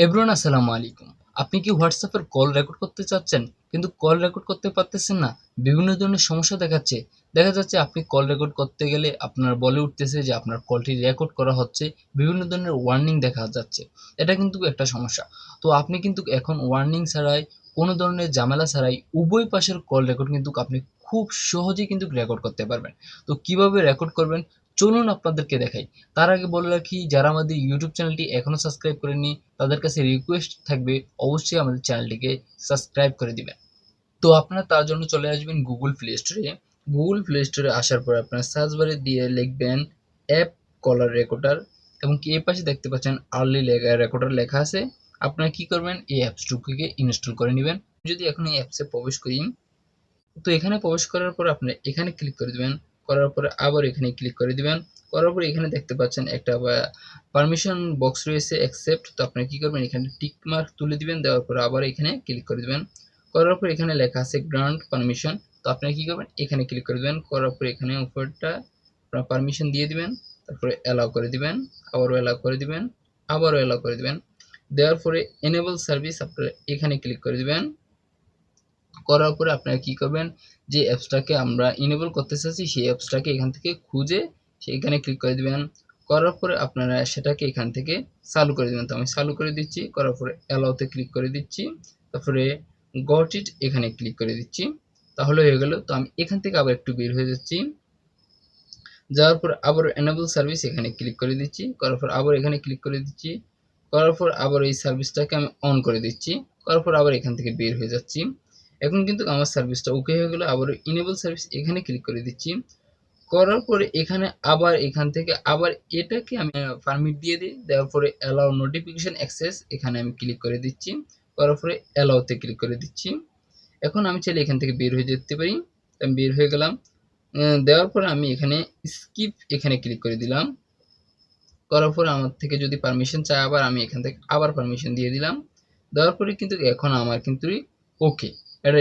Everyone, আসসালামু আলাইকুম। আপনি কি হোয়াটসঅ্যাপের কল রেকর্ড করতে চাচ্ছেন? কিন্তু কল রেকর্ড করতে পারতেছেন না। বিভিন্ন ধরনের সমস্যা দেখাচ্ছে। দেখা যাচ্ছে আপনি কল রেকর্ড করতে গেলে আপনার বলে উঠতেছে যে আপনার কলটি রেকর্ড করা হচ্ছে। বিভিন্ন ধরনের ওয়ার্নিং দেখা যাচ্ছে। এটা কিন্তু একটা সমস্যা। তো আপনি কিন্তু এখন ওয়ার্নিং ছাড়াই, কোনো ধরনের ঝামেলা ছাড়াই উভয় পাশের কল রেকর্ড কিন্তু আপনি খুব সহজেই কিন্তু রেকর্ড করতে পারবেন। তো কীভাবে রেকর্ড করবেন? চলুন আপনাদেরকে দেখাই। তার আগে বলে রাখি, যারা আমাদের ইউটিউব চ্যানেলটি এখনও সাবস্ক্রাইব করেনি তাদের কাছে রিকোয়েস্ট থাকবে, অবশ্যই আমাদের চ্যানেলটিকে সাবস্ক্রাইব করে দিবেন। তো আপনারা তার জন্য চলে আসবেন গুগল প্লে স্টোরে গুগল প্লে স্টোরে আসার পর আপনার সার্চ বারে দিয়ে লিখবেন অ্যাপ কলার রেকর্ডার এবং কি এই পাশে দেখতে পাচ্ছেন আর্লি রেকর্ডার লেখা আছে। আপনারা কি করবেন? এই অ্যাপসটুকুকে ইনস্টল করে নেবেন। যদি এখন এই অ্যাপসে প্রবেশ করি, তো এখানে প্রবেশ করার পর আপনি এখানে ক্লিক করে দিবেন করার পরে আবার এখানে ক্লিক করে দিবেন। করার পরে এখানে দেখতে পাচ্ছেন একটা পারমিশন বক্স রয়েছে অ্যাকসেপ্ট তো আপনি কি করবেন? এখানে টিক মার্ক তুলে দিবেন, দেওয়ার পরে আবার এখানে ক্লিক করে দিবেন। করার পর এখানে লেখা আছে গ্রান্ট পারমিশন তো আপনি কি করবেন? এখানে ক্লিক করে দিবেন। করার পরে এখানে উপরটা আপনার পারমিশন দিয়ে দিবেন। তারপরে অ্যালাউ করে দিবেন। আবারও অ্যালাউ করে দিবেন। আবারও অ্যালাউ করে দিবেন। দেওয়ার পরে এনেবল সার্ভিস আপনারা এখানে ক্লিক করে দিবেন। করার পরে আপনারা কি করবেন? যে অ্যাপসটাকে আমরা ইনেবল করতে চাচ্ছি, সেই অ্যাপসটাকে এখান থেকে খুঁজে সেইখানে ক্লিক করে দেবেন। করার পরে আপনারা সেটাকে এখান থেকে চালু করে দেবেন। তো আমি চালু করে দিচ্ছি, করার পরে অ্যালাউতে ক্লিক করে দিচ্ছি। তারপরে গট ইট এখানে ক্লিক করে দিচ্ছি। তাহলে হয়ে গেল। তো আমি এখান থেকে আবার একটু বের হয়ে যাচ্ছি। যাওয়ার পর আবার এনেবল সার্ভিস এখানে ক্লিক করে দিচ্ছি। করার পর আবার এখানে ক্লিক করে দিচ্ছি। করার পর আবার এই সার্ভিসটাকে আমি অন করে দিচ্ছি। করার পর আবার এখান থেকে বের হয়ে যাচ্ছি। এখন কিন্তু আমার সার্ভিসটা ওকে হয়ে গেলো, আবার ইনেবল সার্ভিস এখানে ক্লিক করে দিচ্ছি। করার পরে এখানে আবার এখান থেকে আবার এটাকে আমি পারমিট দিয়ে দিই, দেওয়ার পরে অ্যালাউ নোটিফিকেশন অ্যাক্সেস এখানে আমি ক্লিক করে দিচ্ছি। করার পরে অ্যালাউতে ক্লিক করে দিচ্ছি। এখন আমি চাইলে এখান থেকে বের হয়ে যেতে পারি। আমি বের হয়ে গেলাম। দেওয়ার পরে আমি এখানে স্কিপ এখানে ক্লিক করে দিলাম। করার পরে আমার থেকে যদি পারমিশন চায় আবার আমি এখান থেকে আবার পারমিশন দিয়ে দিলাম। দেওয়ার পরে কিন্তু এখন আমার কিন্তু ওকে এটা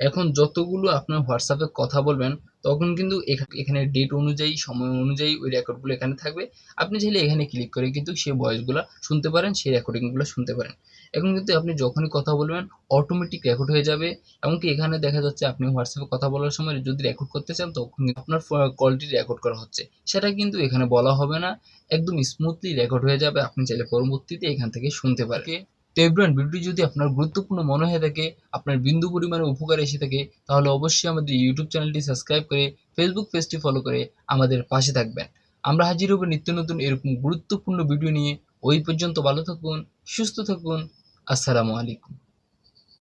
এখন যতগুলো আপনার হোয়াটসঅ্যাপে কথা বলবেন, তখন কিন্তু এখানে ডেট অনুযায়ী, সময় অনুযায়ী ওই রেকর্ডগুলো এখানে থাকবে। আপনি চাইলে এখানে ক্লিক করে কিন্তু সেই ভয়েসগুলো শুনতে পারেন, সেই রেকর্ডিংগুলো শুনতে পারেন। এখন কিন্তু আপনি যখনই কথা বলবেন অটোমেটিক রেকর্ড হয়ে যাবে। এমনকি এখানে দেখা যাচ্ছে আপনি হোয়াটসঅ্যাপে কথা বলার সময় যদি রেকর্ড করতে চান, তখন আপনার কলটি রেকর্ড করা হচ্ছে। সেটা কিন্তু এখানে বলা হবে না। একদম স্মুথলি রেকর্ড হয়ে যাবে। আপনি চাইলে পরবর্তীতে এখান থেকে শুনতে পারেন। তো এভরিওয়ান ভিডিওটি যদি আপনার গুরুত্বপূর্ণ মনে হয়ে থাকে, আপনার বিন্দু পরিমাণে উপকার এসে থাকে, তাহলে অবশ্যই আমাদের ইউটিউব চ্যানেলটি সাবস্ক্রাইব করে ফেসবুক পেজটি ফলো করে আমাদের পাশে থাকবেন। আমরা হাজির হব নিত্য নতুন এরকম গুরুত্বপূর্ণ ভিডিও নিয়ে। ওই পর্যন্ত ভালো থাকুন, সুস্থ থাকুন। আসসালামু আলাইকুম।